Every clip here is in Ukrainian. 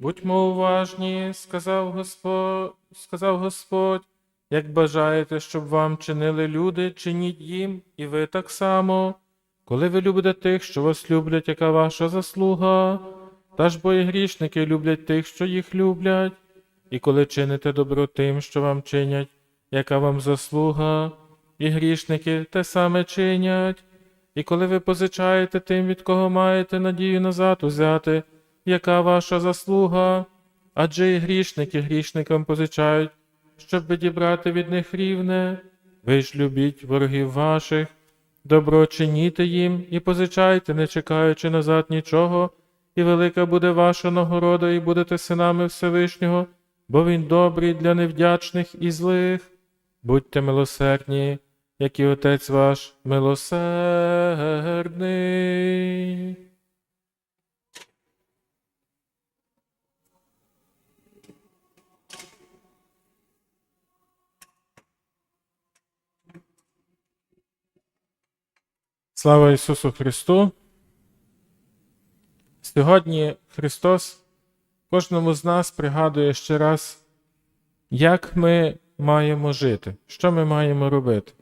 Будьмо уважні, сказав Господь, сказав Господь, як бажаєте, щоб вам чинили люди, чиніть їм, і ви так само. Коли ви любите тих, що вас люблять, яка ваша заслуга, та ж бо і грішники люблять тих, що їх люблять, і коли чините добро тим, що вам чинять, яка вам заслуга, і грішники те саме чинять, і коли ви позичаєте тим, від кого маєте надію назад узяти, яка ваша заслуга, адже і грішники грішникам позичають, щоб відібрати від них рівне. Ви ж любіть ворогів ваших, добро чиніте їм і позичайте, не чекаючи назад нічого, і велика буде ваша нагорода, і будете синами Всевишнього, бо він добрий для невдячних і злих. Будьте милосердні, як і Отець ваш милосердний. Слава Ісусу Христу! Сьогодні Христос кожному з нас пригадує ще раз, як ми маємо жити, що ми маємо робити.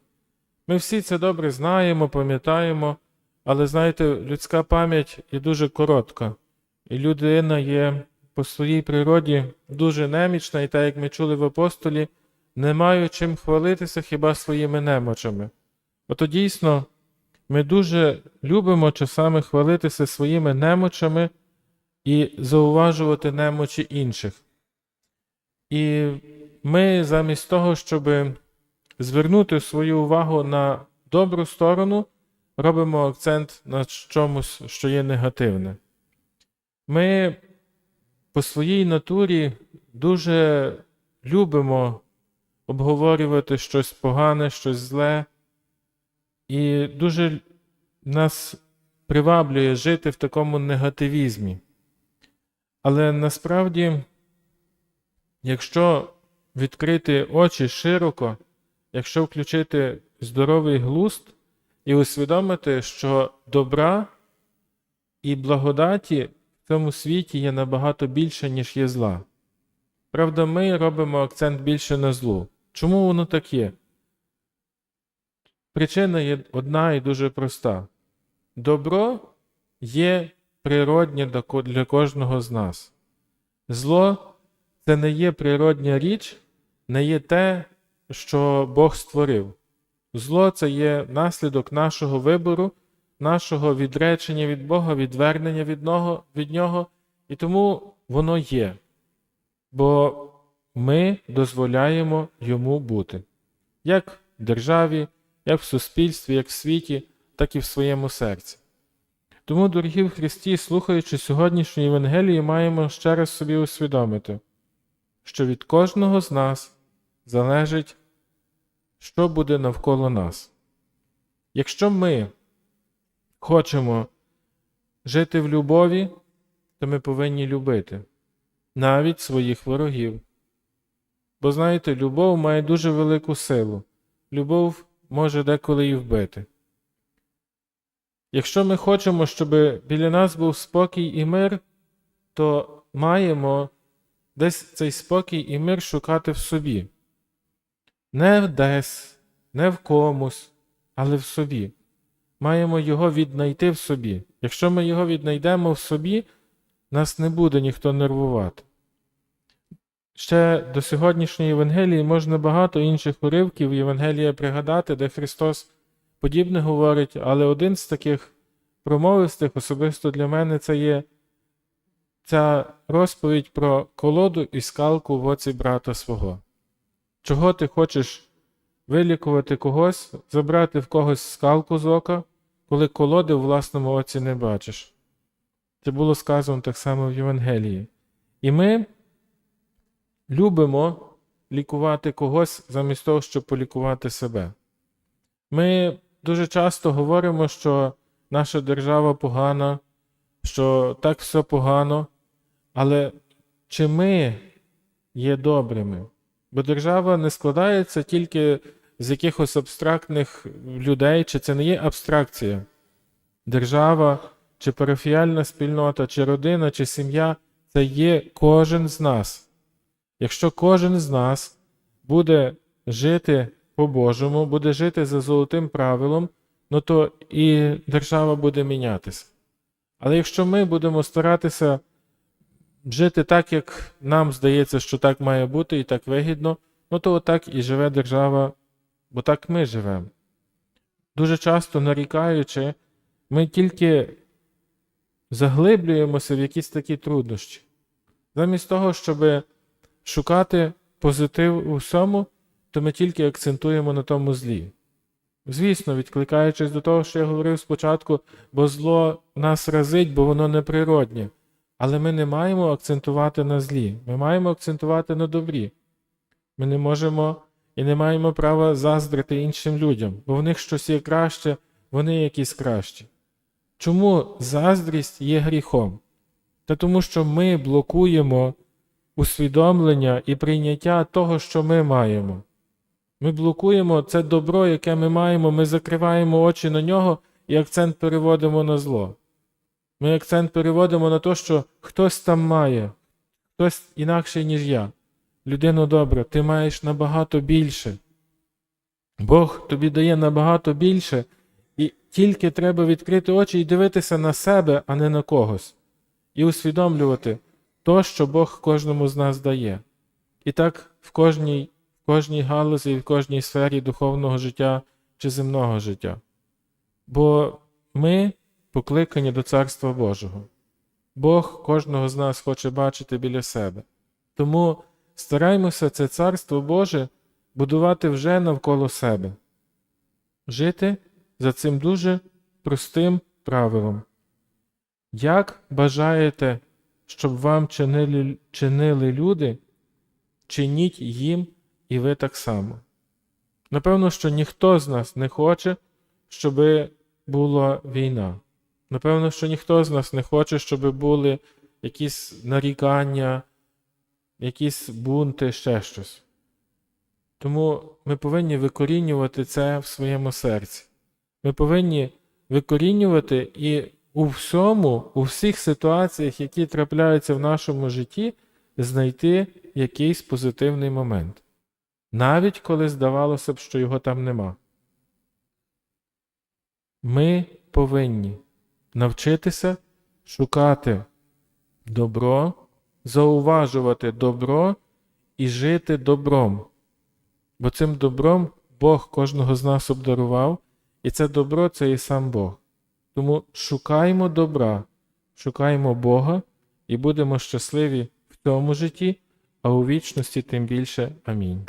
Ми всі це добре знаємо, пам'ятаємо, але знаєте, людська пам'ять є дуже коротка, і людина є по своїй природі дуже немічна, і так як ми чули в апостолі, не маю чим хвалитися хіба своїми немочами. Ото дійсно. Ми дуже любимо часами хвалитися своїми немочами і зауважувати немочі інших. І ми замість того, щоб звернути свою увагу на добру сторону, робимо акцент на чомусь, що є негативне. Ми по своїй натурі дуже любимо обговорювати щось погане, щось зле. І дуже нас приваблює жити в такому негативізмі. Але насправді, якщо відкрити очі широко, якщо включити здоровий глузд і усвідомити, що добра і благодаті в цьому світі є набагато більше, ніж є зла. Правда, ми робимо акцент більше на злу. Чому воно так є? Причина є одна і дуже проста. Добро є природнє для кожного з нас. Зло це не є природня річ, не є те, що Бог створив. Зло це є наслідок нашого вибору, нашого відречення від Бога, відвернення від нього, від Нього, і тому воно є. Бо ми дозволяємо йому бути. Як державі, як в суспільстві, як в світі, так і в своєму серці. Тому, дорогі в Христі, слухаючи сьогоднішню Євангелію, маємо ще раз собі усвідомити, що від кожного з нас залежить, що буде навколо нас. Якщо ми хочемо жити в любові, то ми повинні любити навіть своїх ворогів. Бо знаєте, любов має дуже велику силу. Любов може деколи і вбити. Якщо ми хочемо, щоб біля нас був спокій і мир, то маємо десь цей спокій і мир шукати в собі. Не десь, не в комусь, але в собі. Маємо його віднайти в собі. Якщо ми його віднайдемо в собі, нас не буде ніхто нервувати. Ще до сьогоднішньої Євангелії можна багато інших уривків Євангелія пригадати, де Христос подібне говорить, але один з таких промовистих, особисто для мене, це є ця розповідь про колоду і скалку в оці брата свого. Чого ти хочеш вилікувати когось, забрати в когось скалку з ока, коли колоди в власному оці не бачиш? Це було сказано так само в Євангелії. І ми любимо лікувати когось замість того, щоб полікувати себе. Ми дуже часто говоримо, що наша держава погана, що так все погано, але чи ми є добрими? Бо держава не складається тільки з якихось абстрактних людей, чи це не є абстракція. Держава, чи парафіальна спільнота, чи родина, чи сім'я це є кожен з нас. Якщо кожен з нас буде жити по-божому, буде жити за золотим правилом, ну то і держава буде мінятися. Але якщо ми будемо старатися жити так, як нам здається, що так має бути і так вигідно, ну то отак і живе держава, бо так ми живемо. Дуже часто нарікаючи, ми тільки заглиблюємося в якісь такі труднощі. Замість того, щоб шукати позитив у всьому, то ми тільки акцентуємо на тому злі. Звісно, відкликаючись до того, що я говорив спочатку, бо зло нас разить, бо воно неприроднє. Але ми не маємо акцентувати на злі, ми маємо акцентувати на добрі. Ми не можемо і не маємо права заздрити іншим людям, бо в них щось є краще, вони якісь кращі. Чому заздрість є гріхом? Та тому, що ми блокуємо усвідомлення і прийняття того, що ми маємо. Ми блокуємо це добро, яке ми маємо, ми закриваємо очі на нього і акцент переводимо на зло. Ми акцент переводимо на те, що хтось там має, хтось інакший, ніж я. Людино добра, ти маєш набагато більше. Бог тобі дає набагато більше, і тільки треба відкрити очі і дивитися на себе, а не на когось, і усвідомлювати то, що Бог кожному з нас дає. І так в кожній, в кожній галузі, в кожній сфері духовного життя чи земного життя. Бо ми покликані до Царства Божого. Бог кожного з нас хоче бачити біля себе. Тому стараймося це Царство Боже будувати вже навколо себе, жити за цим дуже простим правилом. Як бажаєте, щоб вам чинили, чинили люди, чиніть їм і ви так само. Напевно, що ніхто з нас не хоче, щоб була війна. Напевно, що ніхто з нас не хоче, щоб були якісь нарікання, якісь бунти, ще щось. Тому ми повинні викорінювати це в своєму серці. Ми повинні викорінювати і у всьому, у всіх ситуаціях, які трапляються в нашому житті, знайти якийсь позитивний момент. Навіть коли здавалося б, що його там нема. Ми повинні навчитися шукати добро, зауважувати добро і жити добром. Бо цим добром Бог кожного з нас обдарував, і це добро це і сам Бог. Тому шукаймо добра, шукаймо Бога і будемо щасливі в цьому житті, а у вічності тим більше. Амінь.